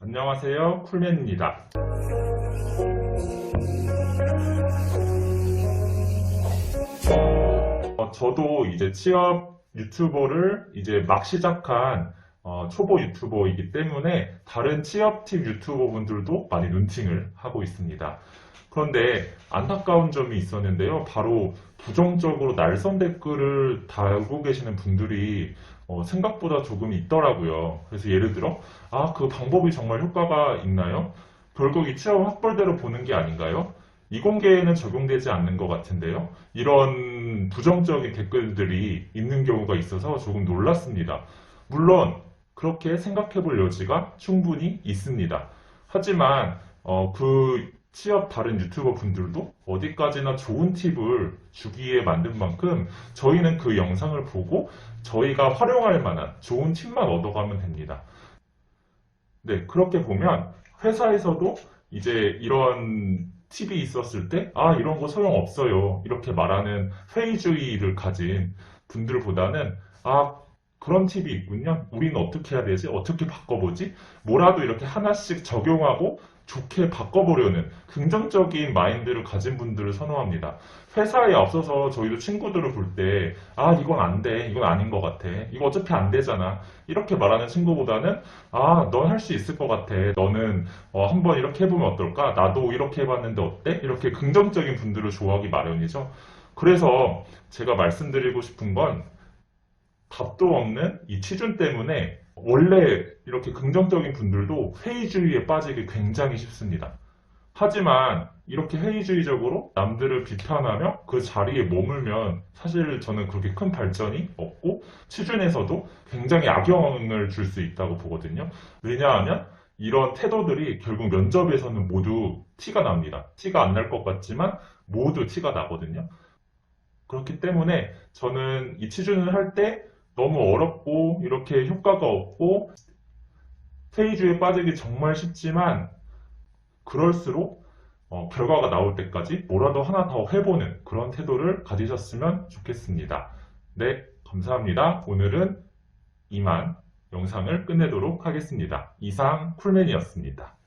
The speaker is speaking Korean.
안녕하세요. 쿨맨입니다. 어, 저도 이제 취업 유튜버를 이제 막 시작한 어, 초보 유튜버이기 때문에 다른 취업팁 유튜버 분들도 많이 눈팅을 하고 있습니다. 그런데 안타까운 점이 있었는데요. 바로 부정적으로 날선 댓글을 달고 계시는 분들이 어, 생각보다 조금 있더라고요. 그래서 예를 들어, 아, 그 방법이 정말 효과가 있나요? 결국 이 취업 학벌대로 보는 게 아닌가요? 이공계에는 적용되지 않는 것 같은데요. 이런 부정적인 댓글들이 있는 경우가 있어서 조금 놀랐습니다. 물론 그렇게 생각해 볼 여지가 충분히 있습니다. 하지만 어, 그 취업 다른 유튜버 분들도 어디까지나 좋은 팁을 주기에 만든 만큼 저희는 그 영상을 보고 저희가 활용할 만한 좋은 팁만 얻어가면 됩니다. 네, 그렇게 보면 회사에서도 이제 이런 팁이 있었을 때, 아, 이런 거 소용없어요. 이렇게 말하는 회의주의를 가진 분들보다는, 아, 그런 팁이 있군요. 우리는 어떻게 해야 되지? 어떻게 바꿔보지? 뭐라도 이렇게 하나씩 적용하고 좋게 바꿔보려는 긍정적인 마인드를 가진 분들을 선호합니다. 회사에 앞서서 저희도 친구들을 볼 때, 아, 이건 안 돼. 이건 아닌 것 같아. 이거 어차피 안 되잖아. 이렇게 말하는 친구보다는, 아, 넌 할 수 있을 것 같아. 너는 어, 한번 이렇게 해보면 어떨까? 나도 이렇게 해봤는데 어때? 이렇게 긍정적인 분들을 좋아하기 마련이죠. 그래서 제가 말씀드리고 싶은 건, 답도 없는 이 취준 때문에 원래 이렇게 긍정적인 분들도 회의주의에 빠지기 굉장히 쉽습니다. 하지만 이렇게 회의주의적으로 남들을 비판하며 그 자리에 머물면 사실 저는 그렇게 큰 발전이 없고 취준에서도 굉장히 악영향을 줄 수 있다고 보거든요. 왜냐하면 이런 태도들이 결국 면접에서는 모두 티가 납니다. 티가 안 날 것 같지만 모두 티가 나거든요. 그렇기 때문에 저는 이 취준을 할때 너무 어렵고 이렇게 효과가 없고 회의주의에 빠지기 정말 쉽지만 그럴수록 어, 결과가 나올 때까지 뭐라도 하나 더 해보는 그런 태도를 가지셨으면 좋겠습니다. 네, 감사합니다. 오늘은 이만 영상을 끝내도록 하겠습니다. 이상 쿨맨이었습니다.